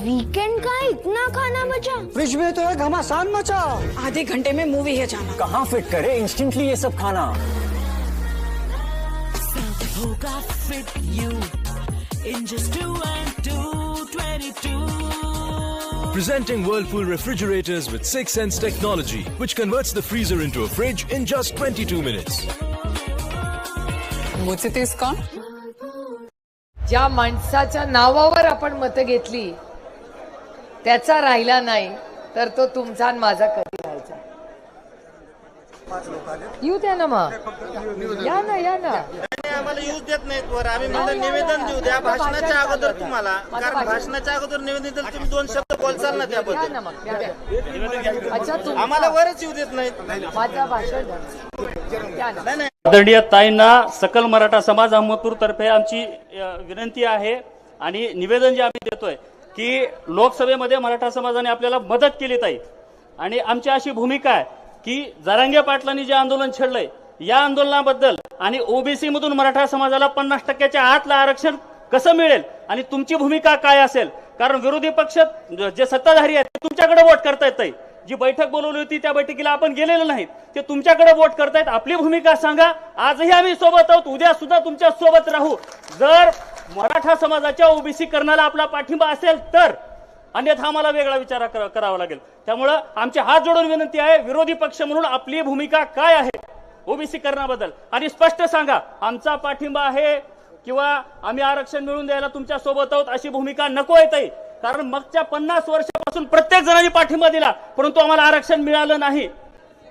इतना खाना बचा फ्रिज में तो है घमासान मचा आधे घंटे में मूवी है जाना कहाँ फिट करे इंस्टेंटली ये सब खाना होगा fit you in just two and two, 22. Presenting Whirlpool refrigerators with 6 Sense technology, which converts the freezer into a fridge in just 22 minutes. मुझसे तीस कौन ज्या माणसाच्या नावावर आपण मतं घेतली त्याचा राहिला नाही तर तो तुमचा आणि माझा कधी राहायचा? येऊ द्या ना मग. या ना या ना. आम्हाला यूज देत नाहीत वर. आम्ही म्हणलं निवेदन देऊ द्या. भाषणाच्या अगोदर तुम्हाला. कारण भाषणाच्या अगोदर निवेदन दिलं तुम्ही दोन शब्द बोलचाल ना या त्याबद्दल ना मग या द्या. अच्छा तुमचा आम्हाला वरच येऊ देत नाहीत. माझा भाषण झालं. या ना. नाही नाही. आदरणीय ताईंना सकल मराठा समाज अहमदपूर तर्फे आमची अ, विनंती आहे आणि निवेदन जे आम्ही देतोय की लोकसभेमध्ये मराठा समाजाने आपल्याला मदत केली ताई. आणि आमची अशी भूमिका आहे की जरांगे पाटलांनी जे आंदोलन छेडलंय या आंदोलनाबद्दल आणि ओबीसी मधून मराठा समाजाला पन्नास टक्क्याच्या आतला आरक्षण कसं मिळेल आणि तुमची भूमिका काय असेल? कारण विरोधी पक्ष जे सत्ताधारी आहेत ते तुमच्याकडे वोट करतायत ताई. जी बैठक बोलवली होती त्या बैठकीला आपण गेलेलो नाहीत. ते तुमच्याकडे वोट करतायत. आपली भूमिका सांगा. आजही आम्ही सोबत आहोत. उद्या सुद्धा तुमच्यासोबत राहू. जर मराठा समाजाच्या ओबीसी करण्याला आपला पाठिंबा असेल तर अन्यथा आम्हाला वेगळा विचार करा- करावा लागेल. त्यामुळं आमचे हात जोडून विनंती आहे विरोधी पक्ष म्हणून आपली भूमिका काय आहे ओबीसी करण्याबद्दल आणि स्पष्ट सांगा आमचा पाठिंबा आहे किंवा आम्ही आरक्षण मिळवून द्यायला तुमच्यासोबत आहोत अशी भूमिका नको येते कारण मागच्या पन्नास वर्षापासून प्रत्येक जणांनी पाठिंबा दिला परंतु आम्हाला आरक्षण मिळालं नाही.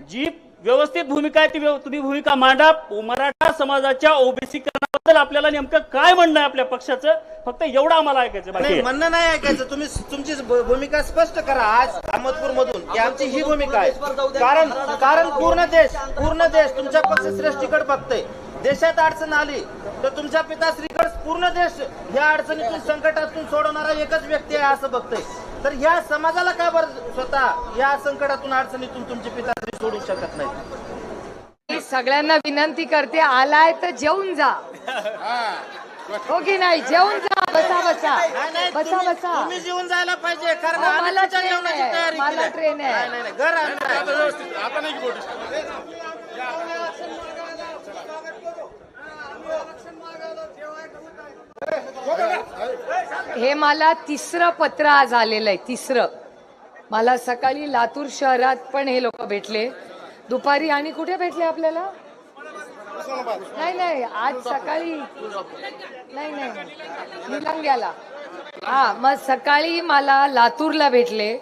जी व्यवस्थित भूमिका आहे ती तुम्ही भूमिका मांडा. मराठा समाजाच्या ओबीसी करण्याबद्दल आपल्याला नेमकं काय म्हणणं आहे आपल्या पक्षाचं? फक्त एवढं आम्हाला ऐकायचं बाकी नाही आहे. म्हणणं नाही ऐकायचं. तुम्ही तुमची भ- भूमिका स्पष्ट करा आज अहमदपूर मधून की आमची ही भूमिका आहे. कारण कारण पूर्ण देश पूर्ण देश तुमच्या पक्षश्रेष्ठीकडे बघतोय. देशात अडचण आली तर तुमच्या पिताश्रीकडे पूर्ण देश ह्या अडचणीतून संकटातून सोडवणारा एकच व्यक्ती आहे असं बघतोय. तर ह्या समाजाला का बरं स्वतः या संकटातून अडचणीतून तुमची पिताश्री सोडू शकत नाही सगळ्यांना विनंती करते आलाय तर जेवून जा. हो की नाही? जेवून जा. बसा बसा. नाही, नाही, बसा तुम्ही- बसा. तुम्ही जेवून जायला पाहिजे कारण अहो, आम्ही मला तुमच्या ट्रेन जेवणाची आहे, तयारी मला केली. ट्रेन आहे. नाही, नाही, नाही, घर आमचं आहे. हे मला तिसरं पत्र आज आलेलं आहे तिसरं. मला सकाळी लातूर शहरात पण हे लोक भेटले. दुपारी आणि कुठे भेटले आपल्याला? नाही नाही आज सकाळी. नाही नाही. निलंग्याला. हा मग सकाळी मला लातूरला भेटले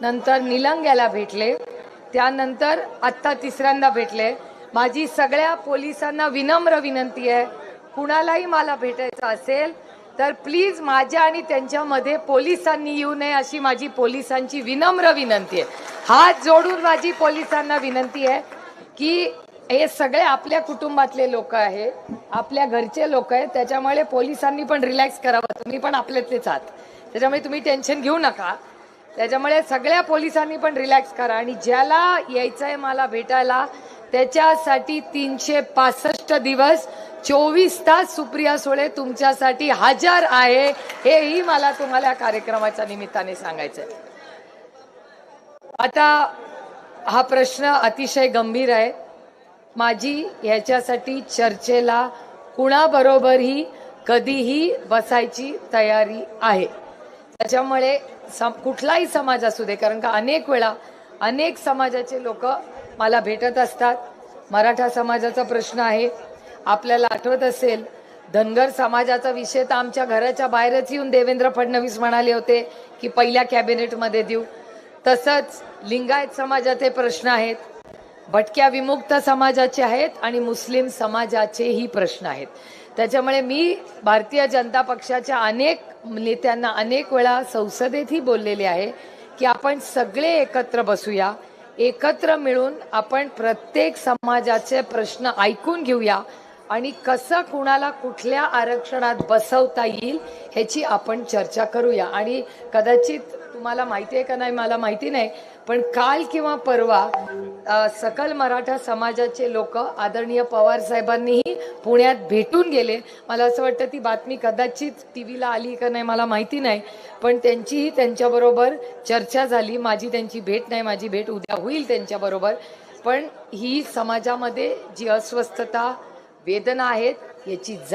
नंतर निलंग्याला भेटले त्यानंतर आत्ता तिसऱ्यांदा भेटले. माझी सगळ्या पोलिसांना विनम्र विनंती आहे कुणालाही मला भेटायचं असेल तर प्लीज माझ्या आणि त्यांच्यामध्ये पोलिसांनी येऊ नये अशी माझी पोलिसांची विनम्र विनंती आहे. हात जोडून माझी पोलिसांना विनंती आहे की हे सगळे आपल्या कुटुंबातले लोक आहे आपल्या घरचे लोक आहेत त्याच्यामुळे पोलिसांनी पण रिलॅक्स करावं. तुम्ही पण आपल्यातलेच आहात. त्याच्यामुळे तुम्ही टेन्शन घेऊ नका. त्याच्यामुळे सगळ्या पोलिसांनी पण रिलॅक्स करा आणि ज्याला यायचं आहे मला भेटायला त्याच्यासाठी तीनशे पासष्ट दिवस चोवीस तास सुप्रिया सुळे तुमच्यासाठी हजर आहे. हेही मला तुम्हाला कार्यक्रमाच्या निमित्ताने सांगायचंय. आता हा प्रश्न अतिशय गंभीर आहे. माझी ह्याच्यासाठी चर्चेला कुणाबरोबरही कधीही बसायची तयारी आहे. त्याच्यामुळे सम कुठलाही समाज असू दे कारण का अनेक वेळा अनेक समाजाचे लोक मला भेटत असतात. मराठा समाजाचा प्रश्न आहे. आपल्याला आठवत असेल धनगर समाजाचा विषय तर आमच्या घराच्या बाहेरच येऊन देवेंद्र फडणवीस म्हणाले होते की पहिल्या कॅबिनेटमध्ये देऊ. तसंच लिंगायत समाजाचे प्रश्न आहेत. भटक्या विमुक्त समाजाचे आहेत आणि मुस्लिम समाजाचेही प्रश्न आहेत. त्याच्यामुळे मी भारतीय जनता पक्षाच्या अनेक नेत्यांना अनेक वेळा संसदेतही बोललेले आहे की आपण सगळे एकत्र बसूया. एकत्र मिळून आपण प्रत्येक समाजाचे प्रश्न ऐकून घेऊया आणि कसं कुणाला कुठल्या आरक्षणात बसवता येईल ह्याची आपण चर्चा करूया. आणि कदाचित तुम्हाला माहिती आहे का नाही मला माहिती नाही पण काल किंवा परवा सकल मराठा समाजाचे लोक आदरणीय पवार साहेबांनीही पुण्यात भेटून गेले. मला असं वाटतं ती बातमी कदाचित टी व्हीला आली का नाही मला माहिती नाही. पण त्यांचीही त्यांच्याबरोबर चर्चा झाली. माझी त्यांची भेट नाही माझी भेट उद्या होईल त्यांच्याबरोबर. पण ही समाजामध्ये जी अस्वस्थता वेदना आहेत याची